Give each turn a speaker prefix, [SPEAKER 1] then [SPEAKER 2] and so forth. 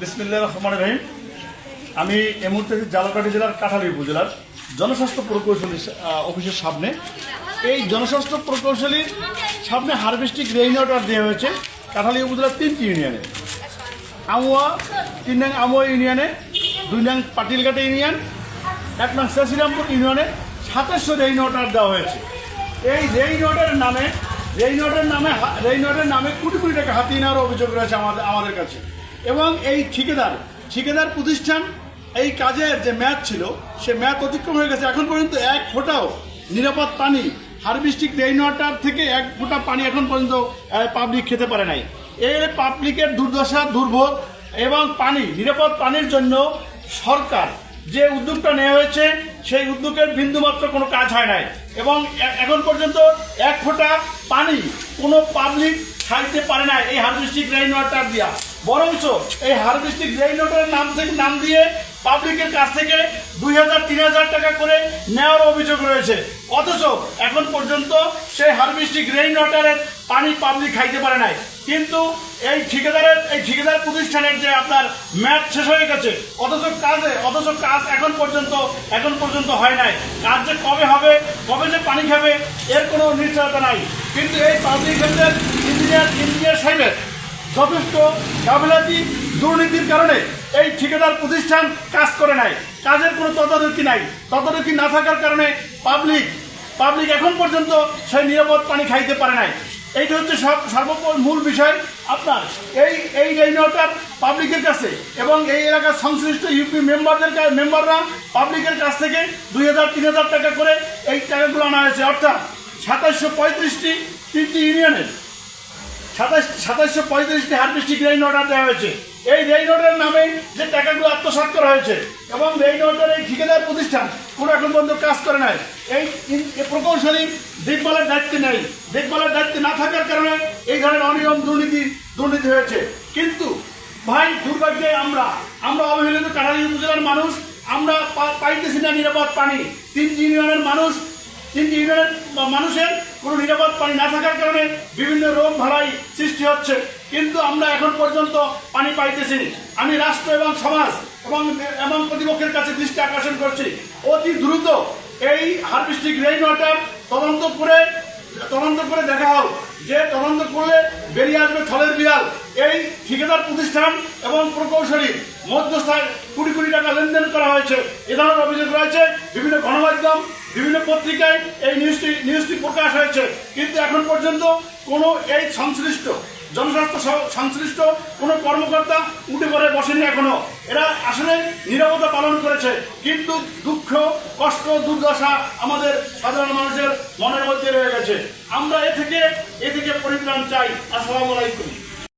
[SPEAKER 1] বিসমিল্লা রহমান রহিম। আমি এই মুহূর্তে আছি জালকাঠি জেলার কাঠালি উপজেলার জনস্বাস্থ্য প্রকৌশলী অফিসের সামনে। এই জনস্বাস্থ্য প্রকৌশলীর সামনে হারভেস্টিক রেইন অর্ডার দেওয়া হয়েছে কাঠালি উপজেলার তিনটি ইউনিয়নে। আমুয়া, তিন নং আমুয়া ইউনিয়নে, দুই নং পাটিলঘাটা ইউনিয়ন, এক নং শ্রীরামপুর ইউনিয়নে সাতাশশো রেইন অর্ডার দেওয়া হয়েছে। এই রেইন ওয়াটারের নামে, রেইন ওয়াটারের নামে রেইন ওয়াটারের নামে কোটি কোটি টাকা হাতিয়ে নেওয়ার অভিযোগ রয়েছে আমাদের আমাদের কাছে। এবং এই ঠিকাদার ঠিকাদার প্রতিষ্ঠান, এই কাজের যে ম্যাচ ছিল, সে ম্যাচ অতিক্রম হয়ে গেছে। এখন পর্যন্ত এক ফোঁটাও নিরাপদ পানি, হারভেস্টিক রেইন ওয়াটার থেকে এক ফোঁটা পানি এখন পর্যন্ত পাবলিক খেতে পারে নাই। এই পাবলিকের দুর্দশা দুর্ভোগ এবং পানি, নিরাপদ পানির জন্য সরকার যে উদ্যোগটা নেওয়া হয়েছে, সেই উদ্যোগের বিন্দুমাত্র কোনো কাজ হয় নাই। এবং এখন পর্যন্ত এক ফোঁটা পানি কোনো পাবলিক খাইতে পারে না এই হারভেস্টিক রেইন ওয়াটার দিয়া। বরঞ্চ এই হারভেস্টিক রেইন ওয়াটারের নাম থেকে নাম দিয়ে পাবলিকের কাছ থেকে দুই হাজার, তিন হাজার টাকা করে নেওয়ার অভিযোগ রয়েছে। অথচ এখন পর্যন্ত সেই হারভেস্টিক রেইন ওয়াটারের পানি পাবলিক খাইতে পারে নাই। কিন্তু এই ঠিকাদারের, এই ঠিকাদার প্রতিষ্ঠানের যে আপনার ম্যাচ শেষ হয়ে গেছে, অথচ কাজে, অথচ কাজ এখন পর্যন্ত এখন পর্যন্ত হয় নাই। কাজ যে কবে হবে, কবে যে পানি খাবে, এর কোনো নিশ্চয়তা নাই। কিন্তু এই পাবলিক ইঞ্জিনিয়ার ইঞ্জিনিয়ার সাহেবের যথেষ্ট গাফিলাতি দুর্নীতির কারণে এই ঠিকাদার প্রতিষ্ঠান কাজ করে নাই। কাজের কোনো তদারকি নাই। তদারকি না থাকার কারণে পাবলিক পাবলিক এখন পর্যন্ত সেই নিরাপদ পানি খাইতে পারে নাই। এইটা হচ্ছে সব সর্বোপরি মূল বিষয় আপনার। এই এই রেইন ওয়াটার পাবলিকের কাছে এবং এই এলাকার সংশ্লিষ্ট ইউপি মেম্বারদের মেম্বাররা পাবলিকের কাছ থেকে দুই হাজার, তিন হাজার টাকা করে এই টাকাগুলো আনা হয়েছে। অর্থাৎ সাতাশশো পঁয়ত্রিশটি তিনটি ইউনিয়নের সাতাশ সাতাশশো পঁয়ত্রিশটি হারভেস্টিক রেইন অর্ডার দেওয়া হয়েছে। এই রেইন অর্ডারের নামে যে টাকাগুলো আত্মসাৎ করা হয়েছে এবং রেইন অর্ডার এই ঠিকাদার প্রতিষ্ঠান কোনো এখন পর্যন্ত কাজ করে নাই। এই প্রকৌশলী দেখভালের দায়িত্বে নেই। দেখভালের দায়িত্বে না থাকার কারণে এই ধরনের অনিয়ম দুর্নীতি দুর্নীতি হয়েছে। কিন্তু ভাই, দুর্ভাগ্যে আমরা আমরা অবহেলিত কাঠালি উপজেলার মানুষ, আমরা পাইতেছি না নিরাপদ পানি। তিন ইউনিয়নের মানুষ তিনটি ইউনিয়নের মানুষের কোনো নিরাপদ পানি না থাকার কারণে বিভিন্ন রোগ ভালাই সৃষ্টি হচ্ছে। কিন্তু আমরা এখন পর্যন্ত পানি পাইতেছি। আমি রাষ্ট্র এবং সমাজ এবং এবং প্রতিপক্ষের কাছে দৃষ্টি আকর্ষণ করছি। অতি দ্রুত এই হার্ভেস্টিং রেইন ওয়াটার তদন্ত করে তদন্ত করে দেখা হোক যে তদন্ত করলে বেরিয়ে আসবে থলের বিড়াল। এই ঠিকাদার প্রতিষ্ঠান এবং প্রকৌশলী মধ্যস্থায় কোটি কোটি টাকা লেনদেন করা হয়েছে। এ ধরনের অভিযোগ রয়েছে। বিভিন্ন গণমাধ্যম, বিভিন্ন পত্রিকায় এই নিউজটি নিউজটি প্রকাশ হয়েছে। কিন্তু এখন পর্যন্ত কোনো এই সংশ্লিষ্ট জনস্বাস্থ্য সংশ্লিষ্ট কোনো কর্মকর্তা উঠে পড়ে বসেনি এখনও। এরা আসলে নিরাপত্তা পালন করেছে। কিন্তু দুঃখ, কষ্ট, দুর্দশা আমাদের সাধারণ মানুষের মনের মধ্যে রয়ে গেছে। আমরা এ থেকে এ থেকে পরিত্রাণ চাই। আসসালামু আলাইকুম।